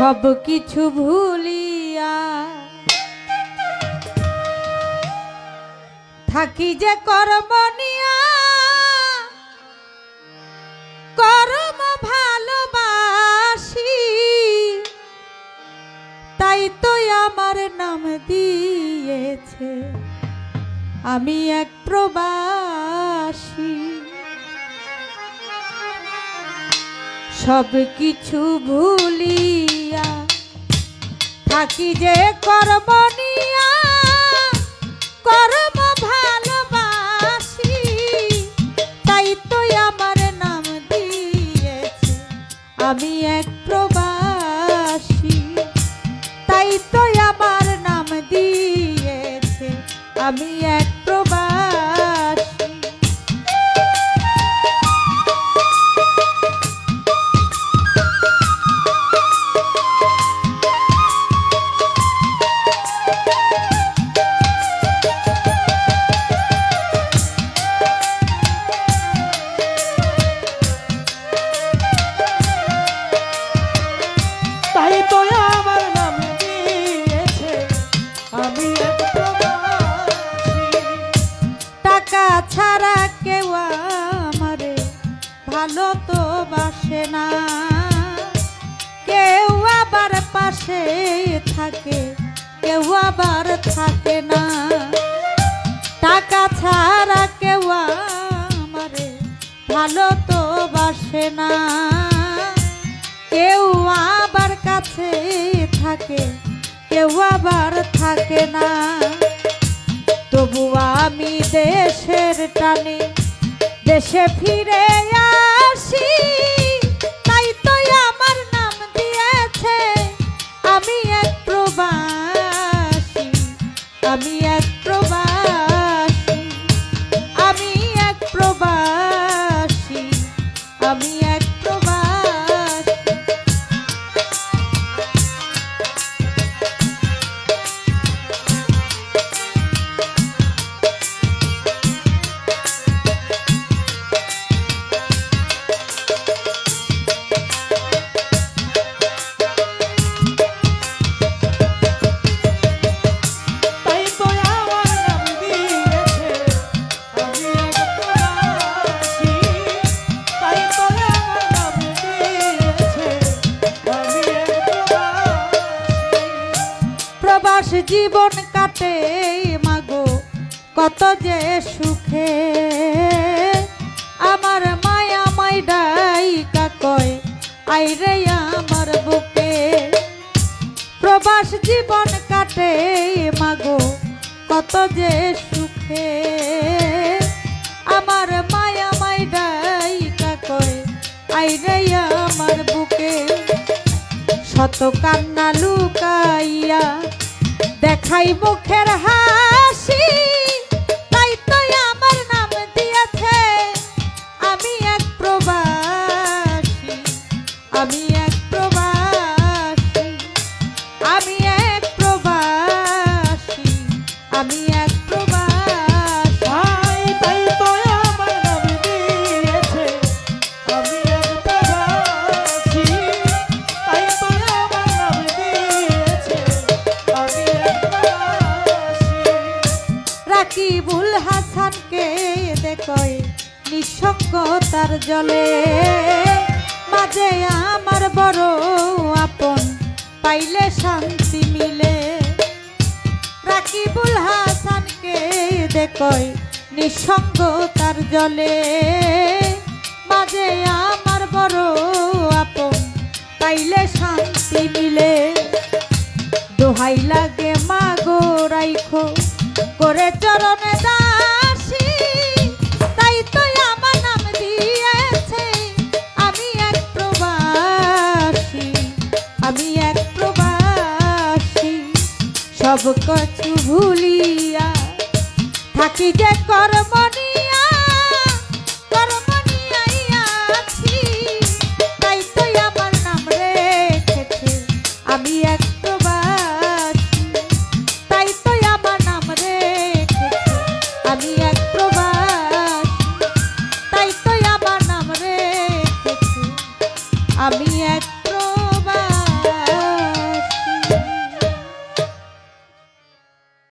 সব কিছু ভুলিয়া থাকি যে কর্মনিয়া কর্ম ভালোবাসি, তাই তো আমার নাম দিয়েছে। আমি এক প্রবাসী। সব কিছু ভুলিয়া থাকি যে কর্মনিয়া কর্ম ভালোবাসি। তাই তো আমার নাম দিয়েছে, আমি এক প্রবাসী। তাই তো আমার নাম দিয়েছে, আমি এক ভালো তো বাসে না। কেউ আবার পাশে থাকে, কেউ আবার থাকে না। টাকা ছাড়া কেউ আমারে ভালো তো বাসে না। কেউ আবার কাছে থাকে, কেউ আবার থাকে না। তবু আমি দেশের টানে, দেশে ফিরে তাই তো আমার নাম দিয়েছে। আমি আমি প্রবাসী আমি এক প্রবাসী আমি জীবন কাটে মাগো, কত যে সুখে। আমার মায়া মাইডাই কাকয় আইরে আমার বুকে। প্রবাস জীবন কাটে মাগো, কত যে সুখে। আমার মায়া মাইডাই কাকয় আইরে আমার বুকে। শত কান্না লুকাইয়া দেখাই মুখের হাসি হাসানকে দেখয় নিঃসঙ্গতার জলে। মাঝে আমার বড় আপন, পাইলে শান্তি মিলে। রাকিবুল হাসানকে দেখয় নিঃসঙ্গতার জলে। মাঝে আমার বড় আপন, পাইলে শান্তি মিলে। দোহাই লাগে মা গো রাইখো, করে চরণে দাসী সব কিছু ভুলিয়া থাকি যে কর্মনিয়া, কর্মনিয়াই আছি। তাই তো আমার নাম রেখেছে, আমি এক তাই তো আমার নাম রেখেছে, আমি এক তাই তো আমার নাম রেখেছে, আমি এক